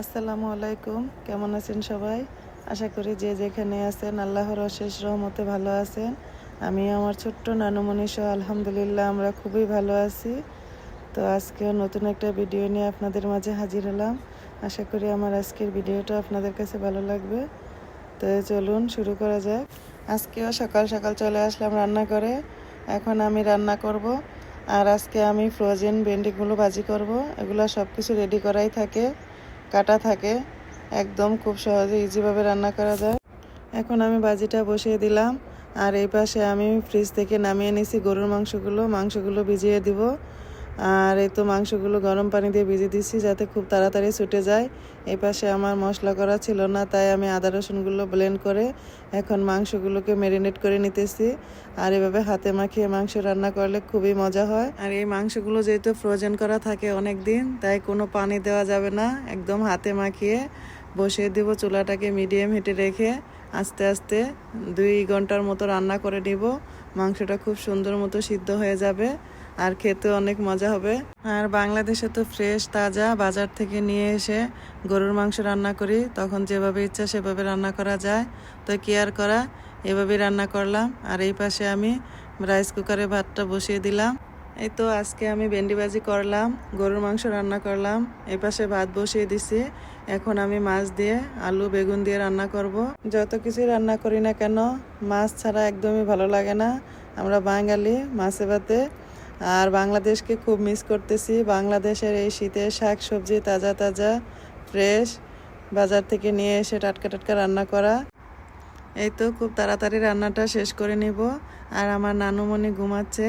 আসসালামু আলাইকুম। কেমন আছেন সবাই? আশা করি যে যেখানে আছেন, আল্লাহর অশেষ রহমতে ভালো আছেন। আমি আমার ছোট্ট নানুমণি সহ আলহামদুলিল্লাহ আমরা খুবই ভালো আছি। তো আজকেও নতুন একটা ভিডিও নিয়ে আপনাদের মাঝে হাজির হলাম। আশা করি আমার আজকের ভিডিওটা আপনাদের কাছে ভালো লাগবে। তো চলুন শুরু করা যাক। আজকেও সকাল সকাল চলে আসলাম রান্না করে এখন আমি রান্না করব। আর আজকে আমি ফ্রোজেন ভেন্ডিগুলো ভাজি করব। এগুলো সব কিছু রেডি করাই থাকে। কাটা থাকে, একদম খুব সহজে ইজিভাবে রান্না করা যায়। এখন আমি বাজিটা বসিয়ে দিলাম, আর এই পাশে আমি ফ্রিজ থেকে নামিয়ে নিছি গরুর মাংসগুলো মাংসগুলো ভিজিয়ে দিব। আর এই তো মাংসগুলো গরম পানি দিয়ে ভিজিয়ে দিচ্ছি যাতে খুব তাড়াতাড়ি ছুটে যায়। এই পাশে আমার মশলা করা ছিল না, তাই আমি আদা রসুনগুলো ব্লেন্ড করে এখন মাংসগুলোকে ম্যারিনেট করে নিতেছি। আর এভাবে হাতে মাখিয়ে মাংস রান্না করলে খুবই মজা হয়। আর এই মাংসগুলো যেহেতু ফ্রোজেন করা থাকে অনেক দিন তাই কোনো পানি দেওয়া যাবে না। একদম হাতে মাখিয়ে বসিয়ে দিব চুলাটাকে মিডিয়াম হিটে রেখে। আস্তে আস্তে দুই ঘণ্টার মতো রান্না করে নিব। মাংসটা খুব সুন্দর মতো সিদ্ধ হয়ে যাবে। আর খেতে অনেক মজা হবে। আর বাংলাদেশে তো ফ্রেশ তাজা বাজার থেকে নিয়ে এসে গরুর মাংস রান্না করি। তখন যেভাবে ইচ্ছা সেভাবে রান্না করা যায়। তো কেয়ার করা? এভাবেই রান্না করলাম। আর এই পাশে আমি রাইস কুকারে ভাতটা বসিয়ে দিলাম। এই তো আজকে আমি ভেন্ডি ভাজি করলাম, গরুর মাংস রান্না করলাম এই পাশে ভাত বসিয়ে দিছি। এখন আমি মাছ দিয়ে আলু, বেগুন দিয়ে রান্না করব। যত কিছু রান্না করি না কেন, মাছ ছাড়া একদমই ভালো লাগে না। আমরা বাঙালি, মাছে ভাতে আর বাংলাদেশকে খুব মিস করতেছি। বাংলাদেশের এই শীতে শাক সবজি তাজা তাজা ফ্রেশ বাজার থেকে নিয়ে এসে টাটকা টাটকা রান্না করা। এই তো খুব তাড়াতাড়ি রান্নাটা শেষ করে নিব। আর আমার নানুমণি ঘুমাচ্ছে।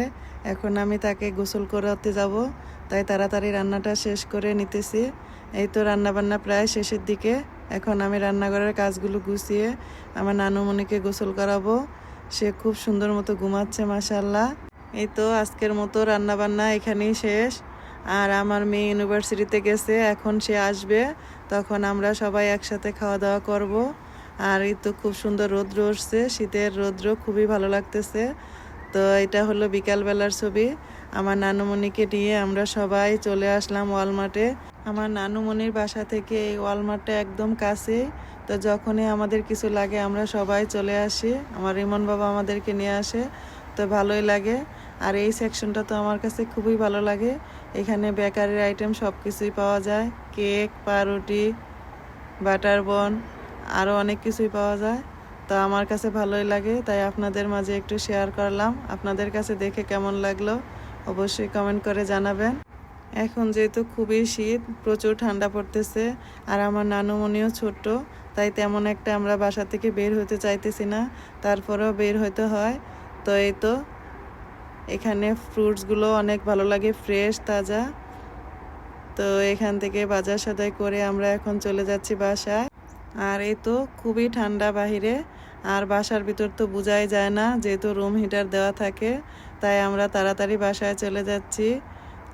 এখন আমি তাকে গোসল করাতে যাব। তাই তাড়াতাড়ি রান্নাটা শেষ করে নিতেছি। এই তো রান্নাবান্না প্রায় শেষের দিকে। এখন আমি রান্নাঘরের কাজগুলো গুছিয়ে আমার নানুমণিকে গোসল করাবো। সে খুব সুন্দর মতো ঘুমাচ্ছে মাসাল্লাহ এই তো আজকের মতো রান্নাবান্না এখানেই শেষ। আর আমার মেয়ে ইউনিভার্সিটিতে গেছে, এখন সে আসবে, তখন আমরা সবাই একসাথে খাওয়া দাওয়া করব। আর এই তো খুব সুন্দর রৌদ্র উঠছে, শীতের রৌদ্র খুবই ভালো লাগতেছে। তো এটা হলো বিকালবেলার ছবি। আমার নানুমণিকে নিয়ে আমরা সবাই চলে আসলাম ওয়ালমার্টে। আমার নানুমণির বাসা থেকে এই ওয়ালমার্টটা একদম কাছে তো যখনই আমাদের কিছু লাগে আমরা সবাই চলে আসি। আমার রিমন বাবা আমাদেরকে নিয়ে আসে। তো ভালোই লাগে। আর এই সেকশনটা তো আমার কাছে খুবই ভালো লাগে। এখানে বেকারির আইটেম সব কিছুই পাওয়া যায়। কেক, পাউরুটি, বাটার বন আরও অনেক কিছুই পাওয়া যায়। তো আমার কাছে ভালোই লাগে, তাই আপনাদের মাঝে একটু শেয়ার করলাম। আপনাদের কাছে দেখে কেমন লাগল, অবশ্যই কমেন্ট করে জানাবেন। এখন যেহেতু খুবই শীত, প্রচুর ঠান্ডা পড়তেছে, আর আমার নানুমণিও ছোট্ট, তাই তেমন একটা আমরা বাসা থেকে বের হতে চাইতেছি না। তারপরেও বের হতে হয়। তো এই তো। এখানে ফ্রুটসগুলো অনেক ভালো লাগে ফ্রেশ তাজা। তো এখান থেকে বাজার সদাই করে আমরা এখন চলে যাচ্ছি বাসায়। আর এই তো খুবই ঠান্ডা বাহিরে, আর বাসার ভিতর তো বোঝাই যায় না, যেহেতু রুম হিটার দেওয়া থাকে, তাই আমরা তাড়াতাড়ি বাসায় চলে যাচ্ছি।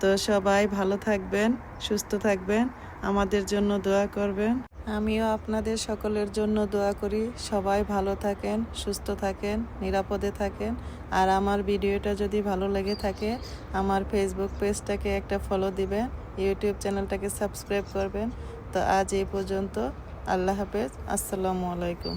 তো সবাই ভালো থাকবেন, সুস্থ থাকবেন, আমাদের জন্য দোয়া করবেন। আমিও আপনাদের সকলের জন্য দোয়া করি। সবাই ভালো থাকেন, সুস্থ থাকেন, নিরাপদে থাকেন। আর আমার ভিডিওটা যদি ভালো লেগে থাকে, আমার ফেসবুক পেজটাকে একটা ফলো দিবেন ইউটিউব চ্যানেলটাকে সাবস্ক্রাইব করবেন। তো আজ এই পর্যন্ত, আল্লাহ হাফেজ, আসসালামু আলাইকুম।